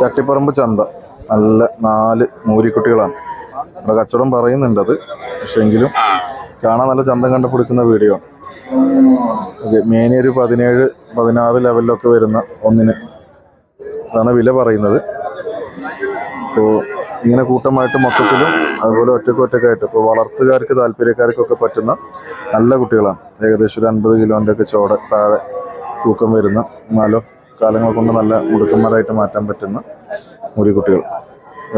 ചട്ടിപ്പറമ്പ് ചന്ത. നല്ല നാല് മൂരിക്കുട്ടികളാണ്. ഇവിടെ കച്ചവടം പറയുന്നുണ്ട് അത്. പക്ഷെ എങ്കിലും കാണാൻ നല്ല ചന്തം കണ്ടുപിടിക്കുന്ന വീഡിയോ ആണ്. ഓക്കെ ഒരു പതിനേഴ് പതിനാറ് ലെവലിലൊക്കെ വരുന്ന ഒന്നിന് അതാണ് വില പറയുന്നത്. ഇപ്പോൾ ഇങ്ങനെ കൂട്ടമായിട്ട് മൊത്തത്തിലും അതുപോലെ ഒറ്റയ്ക്ക് ഒറ്റക്കായിട്ട് ഇപ്പോൾ വളർത്തുകാർക്ക് താല്പര്യക്കാർക്കൊക്കെ പറ്റുന്ന നല്ല കുട്ടികളാണ്. ഏകദേശം ഒരു അൻപത് കിലോന്റെ ഒക്കെ ചോട താഴെ തൂക്കം വരുന്ന നാലോ കാലങ്ങൾ കൊണ്ട് നല്ല മുടുക്കന്മാരായിട്ട് മാറ്റാൻ പറ്റുന്ന മുടികുട്ടികൾ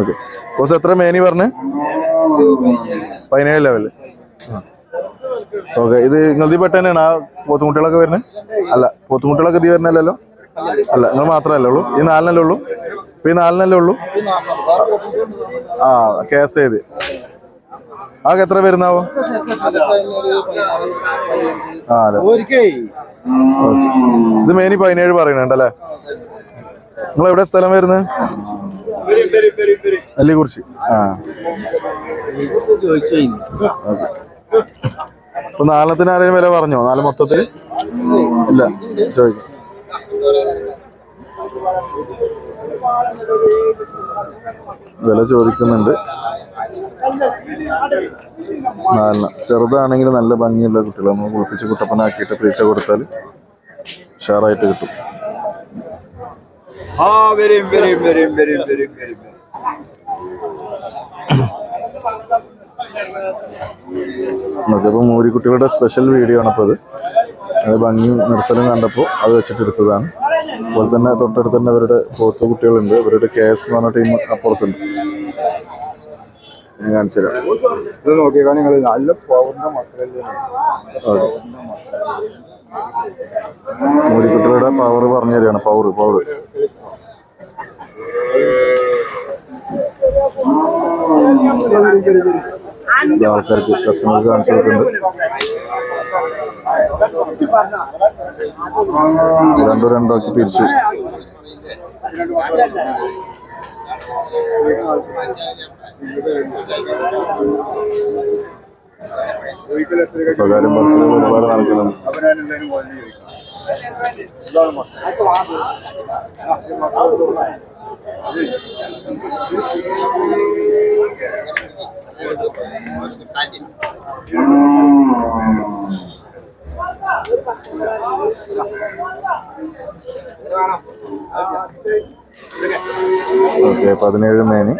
ഓക്കെ. ബോസ് എത്ര മേനി പറഞ്ഞ്? പതിനേഴ് ലെവൽ ഓക്കെ ഇത് നിങ്ങളതി പെട്ട തന്നെയാണ്? ആ പോത്തുകുട്ടികളൊക്കെ വരുന്നത് അല്ല പോത്തുകുട്ടികളൊക്കെ ഇതി വരുന്നല്ലോ അല്ല നിങ്ങൾ മാത്രമല്ലേ ഉള്ളൂ? ഈ നാലിനല്ലേ ഉള്ളൂ? ഇപ്പൊ ഈ നാലിനല്ലേ ഉള്ളൂ? ആ കേസ് ചെയ്ത് ആകെ എത്ര ഓക്കെ. ഇത് മേനി പതിനേഴ് പറയുന്നുണ്ടല്ലേ? നിങ്ങൾ എവിടെ സ്ഥലം വരുന്നത് അല്ലിക്കുറിച്ചി ആ. അപ്പൊ ഇപ്പൊ നാലെണ്ണത്തിന് ആരെയും വില പറഞ്ഞോ? നാല് മൊത്തത്തിൽ ഇല്ല ചോദിക്കും. വില ചോദിക്കുന്നുണ്ട്. നാലെണ്ണം ചെറുതാണെങ്കിൽ നല്ല ഭംഗിയുള്ള കുട്ടികൾ നമ്മൾ കുളിപ്പിച്ച് കുട്ടപ്പനാക്കിയിട്ട് തീറ്റ കൊടുത്താൽ ഉഷാറായിട്ട് കിട്ടും. ആ വരും വരും വരും വരും വരും വരും. നമുക്കിപ്പോൾ മൂരിക്കുട്ടികളുടെ സ്പെഷ്യൽ വീഡിയോ ആണ് അപ്പോൾ അത് അത് ഭംഗിയും നിർത്തലും കണ്ടപ്പോൾ അത് വെച്ചിട്ട് എടുത്തതാണ്. അതുപോലെ തന്നെ തൊട്ടടുത്ത് തന്നെ അവരുടെ പോത്ത് കുട്ടികളുണ്ട്. അവരുടെ കെ എസ് എന്ന് പറഞ്ഞ ടീം അപ്പുറത്തുണ്ട്. ഞാൻ ഇത് നോക്കിയേക്കാ. നിങ്ങൾ നല്ല പൗർണ മക്കളല്ലേ ഓക്കെ മൂരിക്കുട്ടികളുടെ പവർ പറഞ്ഞു തരികയാണ്. പവർ പവർ ആൾക്കാർക്ക് കസ്റ്റമർക്ക് കാണിച്ചു കൊടുക്കുന്നുണ്ട്. രണ്ടു രണ്ടാക്കി പിരിച്ചു. സ്വകാര്യ ബസ്സുകൾ ഒരുപാട് ചോദിക്കാം ഓക്കെ പതിനേഴ് മേനി.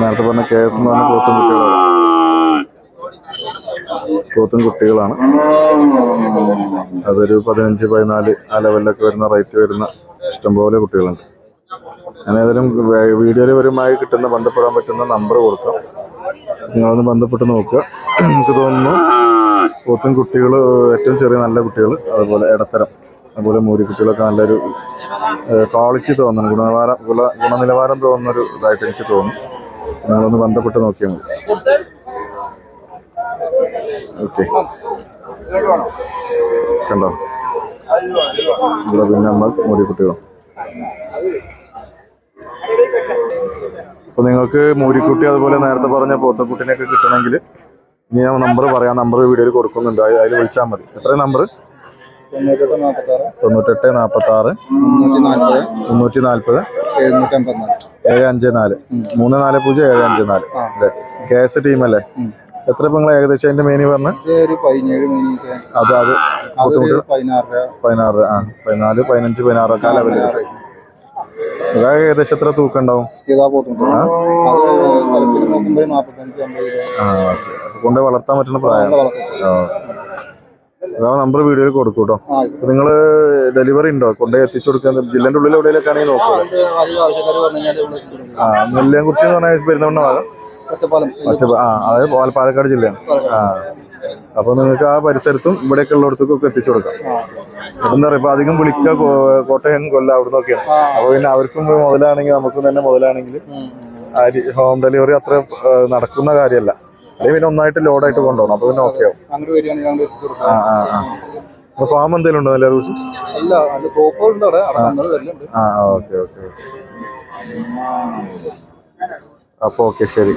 നേരത്തെ പറഞ്ഞ കെ എസ് എന്ന് പറഞ്ഞ പോത്തും കുട്ടികളാണ്. പോത്തും കുട്ടികളാണ്. അതൊരു പതിനഞ്ച് പതിനാല് ആ ലെവലിലൊക്കെ വരുന്ന റേറ്റ് വരുന്ന ഇഷ്ടംപോലെ കുട്ടികളുണ്ട്. ഞാൻ ഏതായാലും വീഡിയോയിൽ വരുമായി കിട്ടുന്ന ബന്ധപ്പെടാൻ പറ്റുന്ന നമ്പർ കൊടുക്കാം. നിങ്ങളൊന്ന് ബന്ധപ്പെട്ട് നോക്കുക. എനിക്ക് തോന്നുന്നു പോത്തും കുട്ടികൾ ഏറ്റവും ചെറിയ നല്ല കുട്ടികൾ അതുപോലെ ഇടത്തരം അതുപോലെ മൂരിക്കുട്ടികളൊക്കെ നല്ലൊരു ക്വാളിറ്റി തോന്നുന്നു. ഗുണനിലവാരം ഗുണനിലവാരം തോന്നുന്നൊരു ഇതായിട്ട് എനിക്ക് തോന്നുന്നു. നിങ്ങളൊന്ന് ബന്ധപ്പെട്ട് നോക്കിയാൽ മതി. ഓക്കെ. കണ്ടോ? ഇവിടെ പിന്നെ നമ്മൾ മൂരിക്കുട്ടികളും അപ്പൊ നിങ്ങൾക്ക് മൂരിക്കുട്ടി അതുപോലെ നേരത്തെ പറഞ്ഞ പോത്തക്കുട്ടിനെയൊക്കെ കിട്ടണമെങ്കിൽ ഇനി ഞാൻ നമ്പർ പറയാം. നമ്പർ വീഡിയോയിൽ കൊടുക്കുന്നുണ്ട്. അതിൽ വിളിച്ചാൽ മതി. എത്ര നമ്പർ തൊണ്ണൂറ്റെട്ട് നാൽപ്പത്തി ആറ് മുന്നൂറ്റി നാൽപ്പത് ഏഴ് അഞ്ച് നാല്. മൂന്ന് നാല് പൂജ്യം ഏഴ് അഞ്ച് നാല്. അല്ലേ? കെ എസ് ടീമല്ലേ? എത്ര ഇപ്പൊ നിങ്ങൾ ഏകദേശം അതിന്റെ മെനു പറഞ്ഞ്? അത് അത് പതിനാറ് ആ. പതിനാല് പതിനഞ്ച് പതിനാറൊക്കെ ആ ലെവലിൽ ഏകദേശം എത്ര തൂക്കം ഉണ്ടാവും? കൊണ്ട് വളർത്താൻ പറ്റുന്ന പ്രായം. നമ്പർ വീഡിയോയിൽ കൊടുക്കും കേട്ടോ നിങ്ങൾ നിങ്ങൾ ഡെലിവറി ഉണ്ടോ? കൊണ്ടുപോയി എത്തിച്ചു കൊടുക്കാൻ? ജില്ലന്റെ ഉള്ളിൽ എവിടെയൊക്കെ ആണെങ്കിൽ നോക്കുക ആ നെല്ലിയെ കുറിച്ച് പറഞ്ഞാൽ പെരുന്നവണ്ണ ഭാഗം. ആ അതായത് പാല- പാലക്കാട് ജില്ലയാണ്. ആ. അപ്പൊ നിങ്ങൾക്ക് ആ പരിസരത്തും ഇവിടെയൊക്കെ ഉള്ളിടത്തേക്കൊക്കെ എത്തിച്ചു കൊടുക്കാം. എന്താ പറയുക ഇപ്പൊ അധികം വിളിക്കുക കോട്ടയൻ കോട്ടയം കൊല്ലം അവിടെ ഒക്കെയാണ്. അപ്പൊ പിന്നെ അവർക്കും മുതലാണെങ്കിൽ നമുക്കും തന്നെ മുതലാണെങ്കിൽ. ഹോം ഡെലിവറി അത്ര നടക്കുന്ന കാര്യമല്ല. അല്ലെങ്കിൽ പിന്നെ ഒന്നായിട്ട് ലോഡായിട്ട് കൊണ്ടുപോകണം. അപ്പൊ പിന്നെ ഓക്കെ ആവും. ആ ആ ആ. അപ്പൊ ഫാം എന്തെങ്കിലും ഉണ്ടോ നല്ല ദിവസം ആ ഓക്കെ ഓക്കെ അപ്പൊ ഓക്കെ ശരി.